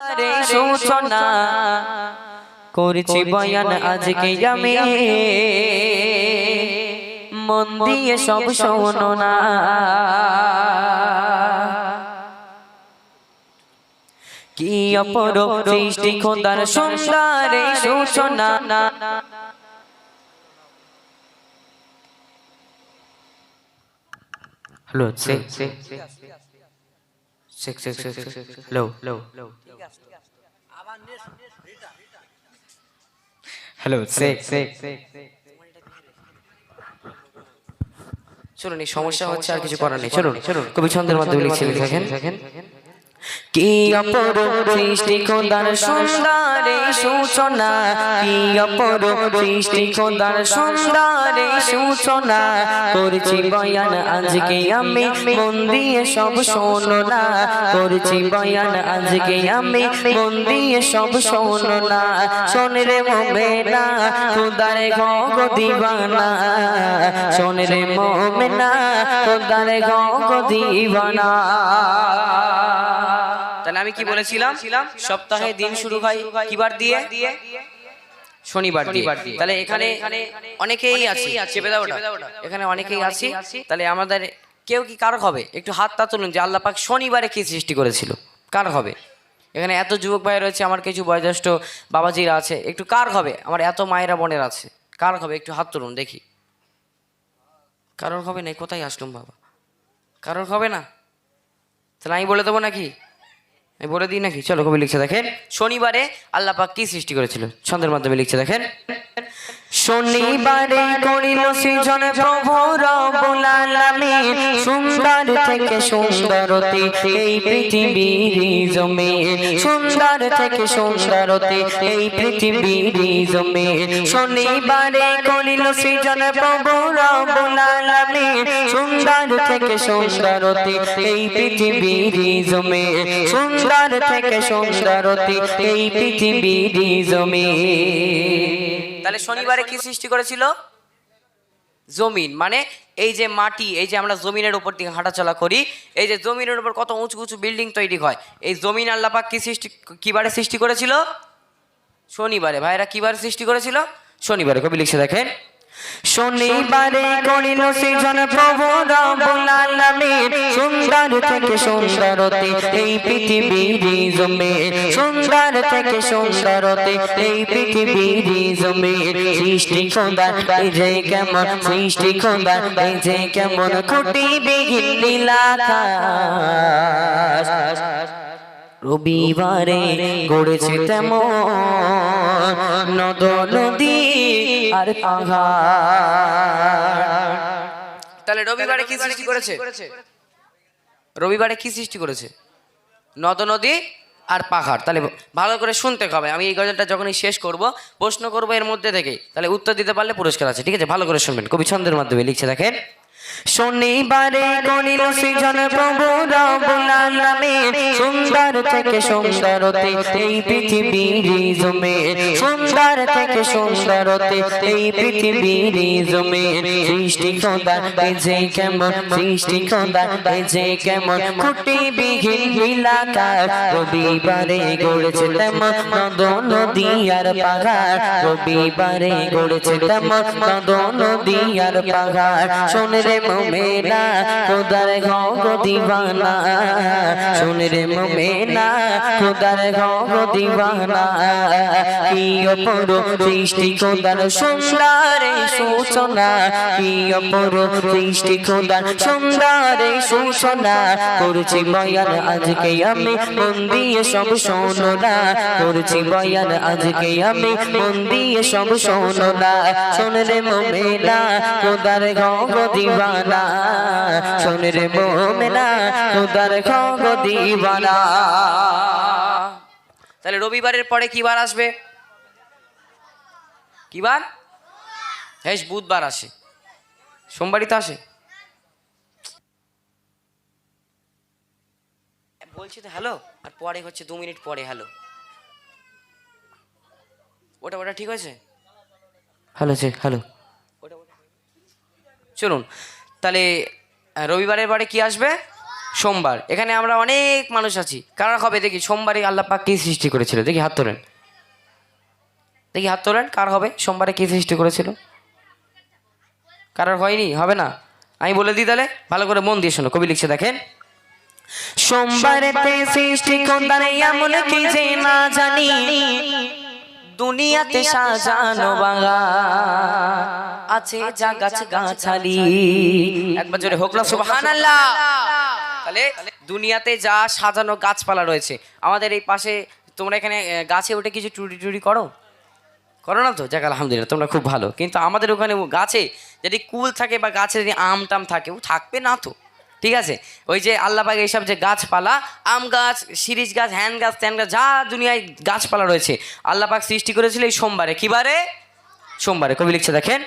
রে সূচনা করেছি বয়ান আজকে আমি মন দিয়ে সব শোনো না। কি অপর সৃষ্টি খোদার সুন্দর সূচনা hello six six check check check hello চলুন এই সমস্যা হচ্ছে আর কিছু করার নেই। চলুন চলুন কবি ছন্দের মাধ্যমে লিখছে দেখেন দেখেন কি অপর সৃষ্টি খোদার সুন্দর সূচনা? কি অপর সৃষ্টি খোদার সুন্দর সূচনা? করছি বয়ান আজকে আমি, মন দিয়ে সব শোনো না। করছি বয়ান আজকে আমি, মন দিয়ে সব শোনো না। শোন রে মোমেনা, খোদার গগ দিবানা। শোন রে মোমেনা, খোদার গগ দিবানা। তাহলে আমি কি বলেছিলাম? সপ্তাহে দিন শুরু হয় কিবার দিয়ে? শনিবার দিয়ে। তাহলে এখানে অনেকেই আছে। চেপে দাও ওটা। এখানে অনেকেই আছি। তাহলে আমাদের কেউ কি হবে? একটু হাতটা তুলুন যে আল্লাহ পাক শনিবারে কি সৃষ্টি করেছিল। কার হবে? এখানে এত যুবক ভাই রয়েছে আমার কিছু বয়োজ্যেষ্ঠ বাবাজিরা আছে। একটু কার হবে? আমার এত মায়েরা বোনের আছে। কার হবে? একটু হাত তুলুন দেখি। কারোর হবে না কোথায় আসলুম বাবা? কারোর হবে না? তাহলে আমি বলে দেবো নাকি? আমি বলে দিই নাকি? চলো কবি লিখছে দেখেন। শনিবারে আল্লাপাক কি সৃষ্টি করেছিল ছন্দের মাধ্যমে লিখছে দেখেন। শনিবারে করিল সৃজন প্রভু রব্বুল আলামিন সুন্দর থেকে সুন্দরতি এই পৃথিবীর জমিন। সুন্দর থেকে সুন্দরতি এই পৃথিবীর জমিন। শনিবারে করিল সৃজন প্রভু রব্বুল আলামিন সুন্দর থেকে সুন্দরতি এই পৃথিবীর জমিন। সুন্দর থেকে সুন্দরতি এই পৃথিবীর জমিন। তাহলে শনিবারে কি সৃষ্টি করেছিল? জমিন মানে এই যে মাটি, এই যে আমরা জমিনের উপর দিয়ে হাঁটাচলা করি, এই যে জমিনের উপর কত উঁচু উঁচু বিল্ডিং তৈরি হয়, এই জমিন আল্লাপাক কি সৃষ্টি, কিবারে সৃষ্টি করেছিল? শনিবারে। ভাইরা কিবারে সৃষ্টি করেছিল? শনিবারে। কবি লিখছে দেখেন। শনিবারে করিল সৃজন প্রভু আলামিন সুন্দর থেকে সুন্দরতে এই পৃথিবীর জমিন সুন্দর থেকে সুন্দরতে এই পৃথিবীর জমিন সৃষ্টি খোদা যে কেমন সৃষ্টি খোদা যে কেমন খুঁটি বিঘিন নীলাকাশ। রবিবারে গড়েছে তেমন নদ নদী আর পাহাড় তাহলে রবিবারে কি সৃষ্টি করেছে? রবিবারে কি সৃষ্টি করেছে? নদ নদী আর পাহাড়। তাহলে ভালো করে শুনতে হবে। আমি এই গজলটা যখনই শেষ করব প্রশ্ন করব এর মধ্যে থেকে তাহলে উত্তর দিতে পারলে পুরস্কার আছে। ঠিক আছে? ভালো করে শুনবেন। কবি ছন্দের মাধ্যমে লিখছে দেখেন। শনিবারে করিল সৃজন প্রভু রব্বুল আলামিন সুন্দর থেকে সুন্দরতে এই পৃথিবীর জমিন সুন্দর থেকে সুন্দরতে এই পৃথিবীর জমিন সৃষ্টি খোদা যে কেমন? সৃষ্টি খোদা যে কেমন? খুঁটি বিঘিন নীলাকার, রবিবারে গড়েছে তেমন নদ, নদী আর পাহাড়। রবিবারে গড়েছে তেমন নদ, নদী আর পাহাড়। শোন মোমেনা, খোদার ঘগ দিবানা। শোন রে মোমেনা, খোদার ঘগ দিবানা। কি অপর সৃষ্টি, খোদার সুন্দরে সূচনা। কি অপর সৃষ্টি, খোদার সুন্দরে সূচনা। করছি বয়ান, আজকে আমি মন দিয়ে সব শোনো করছি বয়ান, আজকে আমি মন দিয়ে সব শোনো শোন রে মোমেনা, খোদার ঘগ দিবানা। শোন রে মোমেনা খোদার দিবানা। তাহলে রবিবারের পরে কি বার আসবে? কি বার? হ্যাঁ বুধবার আসে। সোমবারই তো আসে। বলছি তো হ্যালো আর পরে হচ্ছে দু মিনিট পরে হ্যালো। ওটা ওটা ঠিক আছে হ্যালো হ্যালো। ওটা চলুন। তাহলে রবিবারের বারে কি আসবে? সোমবার। এখানে আমরা অনেক মানুষ আছি। কারা হবে? দেখি, সোমবারে আল্লাহ পাক কি সৃষ্টি করেছিল? দেখি, হাত তোলেন। দেখি, হাত তোলেন, কার হবে? সোমবারে কি সৃষ্টি করেছিল? কারোর হয়নি? হবে না? আমি বলে দিই তাহলে, ভালো করে মন দিয়ে শোনো, কবি লিখছে, দেখেন। সোমবারেতে সৃষ্টি এমন কি যে না জানি। দুনিয়াতে সাজানো বাঙা আছে যা গাছ গাছালি। একবার জোরে হোক সুবহানাল্লাহ। তাহলে দুনিয়াতে যা সাজানো গাছপালা রয়েছে আমাদের এই পাশে তোমরা এখানে গাছে ওঠে কিছু টুরি টুরি করো? করো না তো? যাক আলহামদুলিল্লাহ তোমরা খুব ভালো। কিন্তু আমাদের ওখানে গাছে যদি কুল থাকে বা গাছে যদি আম টাম থাকে ও থাকবে না তো? ঠিক আছে? ওই যে আল্লাপাকে এইসব যে গাছপালা, আম গাছ, সিরিজ গাছ, হ্যান গাছ, ত্যান গাছ, যা দুনিয়ায় গাছপালা রয়েছে আল্লাপাক সৃষ্টি করেছিল এই সোমবারে। কিবারে সোমবারে। কবি লিখছে দেখেন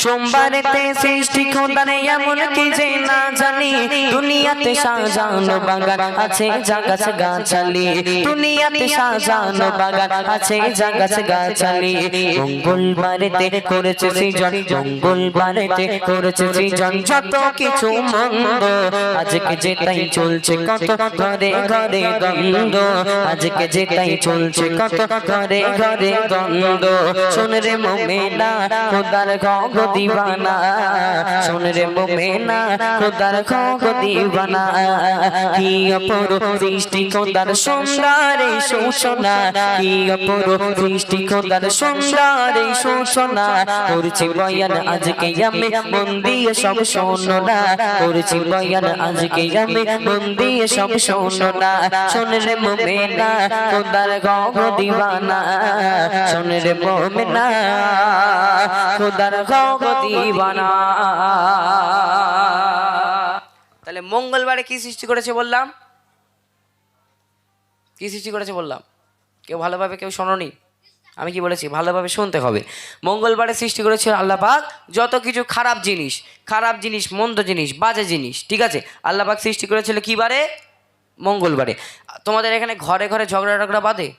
সোমবারেতে সৃষ্টি খোদানে এমন কি যে না জানি। দুনিয়াতে সাজানো বাগান আছে যা গাছালি। দুনিয়াতে সাজানো বাগান আছে যা গাছালি। মঙ্গলবারেতে করেছে সৃজন মঙ্গলবারেতে করেছে সৃজন। যত কিছু মন্দ, আজকে যে চলছে কত ঘরে ঘরে দ্বন্দ্ব আজকে যে তাই চলছে কত ঘরে ঘরে দ্বন্দ্ব শোন রে মোমেনা খোদার ঘগ দিবানা মোমেনা, খোদার ঘগ দিবানা। কি অপর সৃষ্টি, খোদার সূচনা। কি অপর সৃষ্টি, খোদার সূচনা। করছি বয়ান, আজকে আমি সব শোনো করছি বয়ান, আজকে আমি সব শোনো মোমেনা, খোদার গগ দিবানা। মোমেনা, খোদার গগ তাহলে মঙ্গলবারে কি সৃষ্টি করেছে বললাম? কি সৃষ্টি করেছে বললাম? কেউ ভালোভাবে কেউ শোনোনি? আমি কি বলেছি? ভালোভাবে শুনতে হবে। মঙ্গলবারে সৃষ্টি করেছে আল্লাহ পাক যত কিছু খারাপ জিনিস খারাপ জিনিস, মন্দ জিনিস, বাজে জিনিস, ঠিক আছে? আল্লাহ পাক সৃষ্টি করেছিল কি বারে মঙ্গলবারে। তোমাদের এখানে ঘরে ঘরে ঝগড়া টগড়া বাঁধে?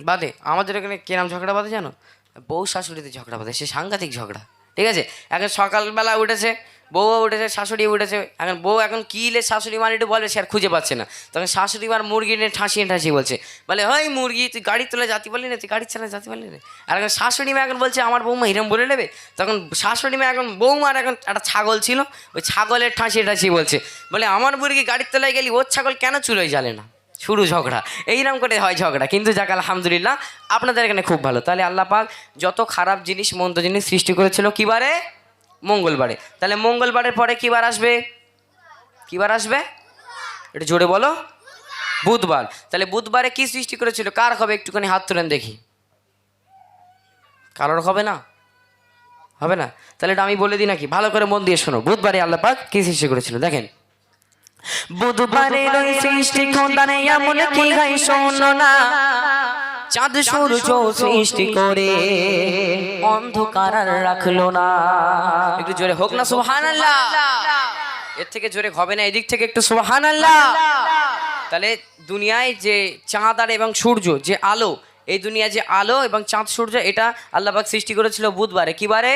বাদে আমাদের এখানে কেরাম ঝগড়া বাদে জানো? বউ শাশুড়িতে ঝগড়া বাদে সে সাংঘাতিক ঝগড়া, ঠিক আছে? এখন সকালবেলা উঠেছে বউ উঠেছে শাশুড়ি উঠেছে, এখন বউ এখন কি লে শাশুড়ি মার একটু বলে, সে আর খুঁজে পাচ্ছে না। তখন শাশুড়ি মার মুরগি নিয়ে ঠাসিয়ে ঠাসিয়ে বলছে, বলে হয় মুরগি, তুই গাড়ি তোলা যাতে পারলি না, তুই গাড়ি চালা যাতে পারলি না? আর এখন শাশুড়ি মা এখন বলছে, আমার বৌমা হিরম বলে নেবে? তখন শাশুড়ি মা এখন বৌমার এখন একটা ছাগল ছিল, ওই ছাগলের ঠাসিয়ে ঠাসিয়ে বলছে, বলে, আমার মুরগি গাড়ির তোলায় গেলি, ওর ছাগল কেন চুলোয় জ্বালে না? শুরু ঝগড়া। এইরকম করে হয় ঝগড়া। কিন্তু যাক, আলহামদুলিল্লাহ, আপনাদের এখানে খুব ভালো। তাহলে আল্লাহ পাক যত খারাপ জিনিস, মন্দ জিনিস সৃষ্টি করেছিল কী বারে? মঙ্গলবারে। তাহলে মঙ্গলবারের পরে কী বার আসবে? কী বার আসবে? এটা জোরে বলো। বুধবার। তাহলে বুধবারে কি সৃষ্টি করেছিল? কার হবে? একটুখানি হাত তুলেন দেখি। কারোর হবে না? হবে না? তাহলে এটা আমি বলে দিই নাকি? ভালো করে মন দিয়ে শোনো। বুধবারে আল্লাহ পাক কি সৃষ্টি করেছিল? দেখেন। বুধবারে ওই সৃষ্টি খোদানে এমন কি গাই শোনো না। চাঁদ, সূর্য সৃষ্টি করে অন্ধকার রাখল না। একটু জোরে হোক না, সুবহানাল্লাহ। এর থেকে জোরে হবে না, এদিক থেকে একটু সুবহানাল্লাহ। তাহলে দুনিয়ায় যে চাঁদ আর এবং সূর্য, যে আলো, এই দুনিয়ায় যে আলো এবং চাঁদ, সূর্য, এটা আল্লাহবাক সৃষ্টি করেছিল বুধবারে। কি বারে?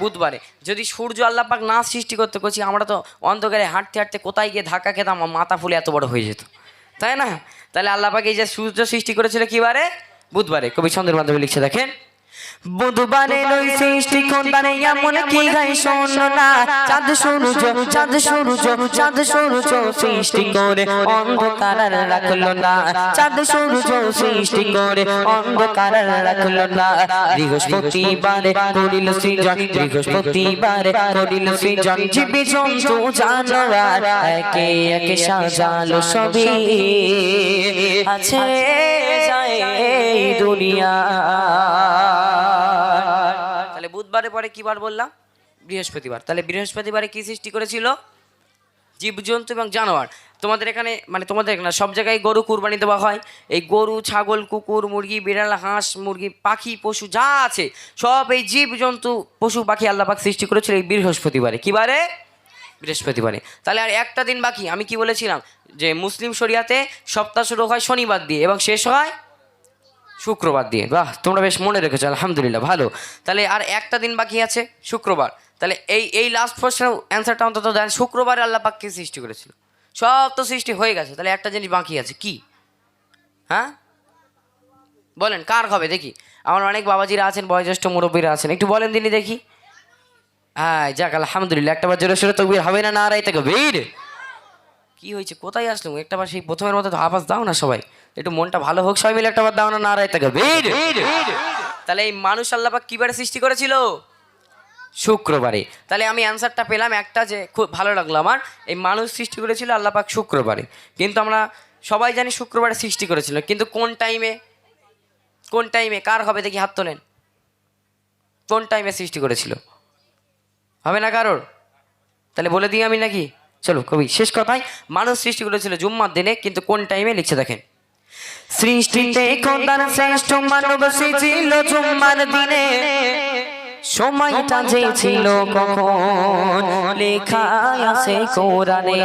বুধবারে। যদি সূর্য আল্লাপাক না সৃষ্টি করতে করছি আমরা তো অন্ধকারে হাঁটতে হাঁটতে কোথায় গিয়ে ধাক্কা খেতাম মাথা ফুলে এত বড় হয়ে যেত। তাই না? তাহলে আল্লাপাক এই যে সূর্য সৃষ্টি করেছিল কি বারে বুধবারে। কবি ছন্দের মাধ্যমে লিখছে, দেখেন। বুধবারে ওই সৃষ্টি কোনবারে এমন কি গাই শোনো না? চাঁদ সূর্য চাঁদ সূর্য চাঁদ সূর্য সৃষ্টি করে, অন্ধকার রাখল না। চাঁদ সূর্য সৃষ্টি করে, অন্ধকার রাখল না। বৃহস্পতিবারে করিল সৃজন বৃহস্পতিবারে করিল সৃজন। জীবে জন্তু, জানোয়ার, একে একে সাজালো সবই। আছে যায় দুনিয়া। তাহলে পরে কি বার বললাম? বৃহস্পতিবার। তাহলে বৃহস্পতিবারে কি সৃষ্টি করেছিল? জীবজন্তু এবং জানোয়ার। তোমাদের এখানে মানে তোমাদের এখানে সব জায়গায় গরু কুরবানি দেওয়া হয়। এই গরু, ছাগল, কুকুর, মুরগি, বিড়াল, হাঁস, মুরগি, পাখি, পশু যা আছে, সব এই জীবজন্তু, পশু, পাখি আল্লাহ পাক সৃষ্টি করেছিল এই বৃহস্পতিবারে। কি বারে বৃহস্পতিবারে। তাহলে আর একটা দিন বাকি। আমি কি বলেছিলাম? যে মুসলিম শরিয়াতে সপ্তাহ শুরু হয় শনিবার দিয়ে এবং শেষ হয় শুক্রবার দিয়ে বাহ, তোমরা বেশ মনে রেখেছো, আলহামদুলিল্লাহ, ভালো। তাহলে আর একটা দিন বাকি আছে, শুক্রবার। তাহলে এই এই লাস্ট প্রশ্নের অ্যান্সারটা অন্তত দেন, শুক্রবারে আল্লাহ পাক কি সৃষ্টি করেছিল? সব তো সৃষ্টি হয়ে গেছে, তাহলে একটা জিনিস বাকি আছে, কি? হ্যাঁ? বলেন, কার হবে, দেখি। আমার অনেক বাবাজিরা আছেন, বয়োজ্যেষ্ঠ মুরব্বীরা আছেন, একটু বলেন দিনই দেখি। হ্যাঁ যাক, আলহামদুলিল্লাহ, একটা বার জোরে সোরে তকবির, হবে না না রাই থেকে বীর কি হয়েছে, কোথায় আসলাম একটা বার সেই প্রথমের মতো আওয়াজ দাও না সবাই। একটু মনটা ভালো হোক সবাই মিলে একটা বার দাও না রাই থেকে তাহলে এই মানুষ আল্লাপাক কিবারে সৃষ্টি করেছিল? শুক্রবারে। তাহলে আমি অ্যান্সারটা পেলাম একটা যে খুব ভালো লাগল আমার। এই মানুষ সৃষ্টি করেছিল আল্লাপাক শুক্রবারে। কিন্তু আমরা সবাই জানি শুক্রবারে সৃষ্টি করেছিল। কিন্তু কোন টাইমে? কোন টাইমে? কার হবে দেখি হাত তোলেন। কোন টাইমে সৃষ্টি করেছিল? হবে না কারোর? তাহলে বলে দিই আমি নাকি? চলো কবি শেষ কথায় মানুষ সৃষ্টি করেছিল জুম্মার দিনে কিন্তু কোন টাইমে লিখছে দেখেন। সৃষ্টিতে খোদার শ্রেষ্ঠ মানব ছিল জুম্মার দিনে। সময়টা যে ছিল কখন? লেখা আছে কোরআনে।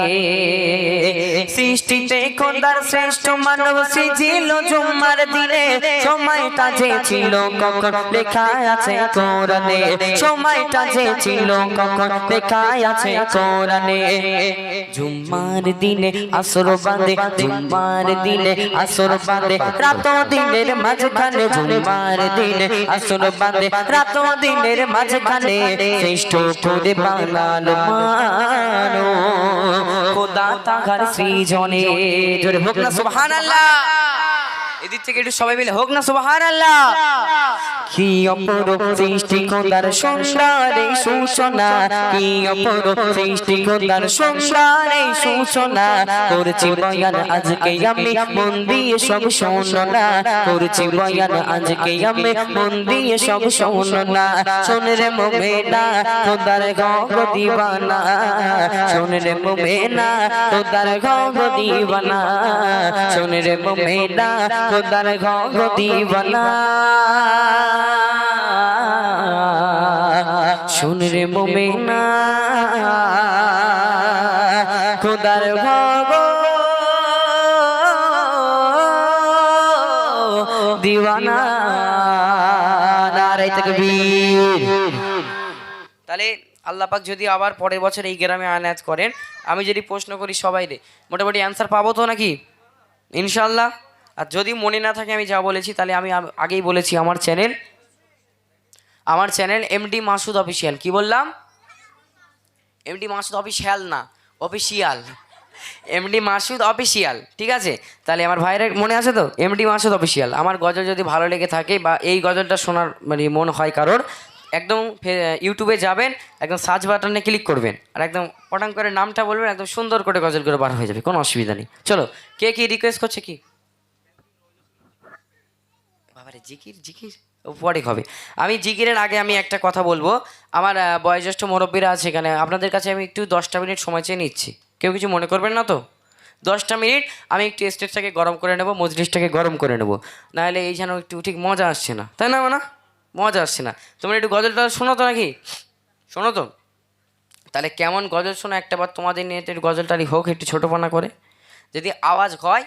সৃষ্টিতে খোদার শ্রেষ্ঠ মানব ছিল জুম্মার দিনে। সময়টা যে ছিল কখন? লেখা আছে কোরআনে। সময়টা যে ছিল কখন? লেখা আছে কোরআনে। জুম্মার দিনে আসর বাঁধে। জুম্মার দিনে আসর বাঁধে। রাত দিনের মাঝখানে জুম্মার দিনে আসর বাঁধে। রাত দিনের মাঝখানে শ্রেষ্ঠ করে বানালো মানো। খোদা তাহার সৃজনে। জোরে হোক সুবহানাল্লাহ। এদিক থেকে একটু সবাই মিলে হোক না, সুবহানাল্লাহ। কি অপরূপ সৃষ্টি, খোদার সংসারে সূচনা। কি অপরূপ সৃষ্টি, খোদার সংসারে সূচনা। করছি বয়ান, আজকে আমি মন দিয়ে সব শোনা করছি বয়ান, আজকে আমি মন দিয়ে সব শোনা শোন রে মোমেনা, খোদার গগ দিবানা। শোন রে মোমেনা, খোদার গগ দিবানা। শোন রে মোমেনা খোদার গগ দিবানা শুন রে মোমেনা। খোদার তাহলে আল্লাহ পাক যদি আবার পরের বছর এই গ্রামে আনাজ করেন, আমি যদি প্রশ্ন করি সবাই রে মোটামুটি অ্যান্সার পাবো তো নাকি? ইনশাল্লাহ আর যদি মনে না থাকে আমি যা বলেছি, তাহলে আমি আগেই বলেছি আমার চ্যানেল। আমার চ্যানেল এমডি মাসুদ অফিসিয়াল কি বললাম? এমডি মাসুদ অফিসিয়াল না অফিসিয়াল এমডি মাসুদ অফিসিয়াল ঠিক আছে? তাহলে আমার ভাইয়ের মনে আছে তো? এমডি মাসুদ অফিসিয়াল আমার গজল যদি ভালো লেগে থাকে বা এই গজলটা শোনার মানে মন হয় কারোর, একদম ইউটিউবে যাবেন, একদম সার্চ বাটনে ক্লিক করবেন, আর একদম পটাং করে নামটা বলবেন, একদম সুন্দর করে গজল করে বার হয়ে যাবে, কোনো অসুবিধা নেই। চলো, কে কি রিকোয়েস্ট করছে কি? বাবারে জিকির জিকির? পরে হবে। আমি জিকিরের আগে আমি একটা কথা বলব। আমার বয়োজ্যেষ্ঠ মুরব্বীরা আছে এখানে। আপনাদের কাছে আমি একটু দশটা মিনিট সময় চেয়ে নিচ্ছি। কেউ কিছু মনে করবেন না তো? দশটা মিনিট, আমি একটু স্টেজটাকে গরম করে নেব, মজলিসটাকে গরম করে নেব। নাহলে এই যেন একটু ঠিক মজা আসছে না। তাই না না মজা আসছে না। তোমরা একটু গজলটা শোনো তো নাকি? শোনো তো? তাহলে কেমন গজল শোনো? একটা বার তোমাদের নিয়ে একটু গজলটারি হোক, একটু ছোটোপানা করে। যদি আওয়াজ হয়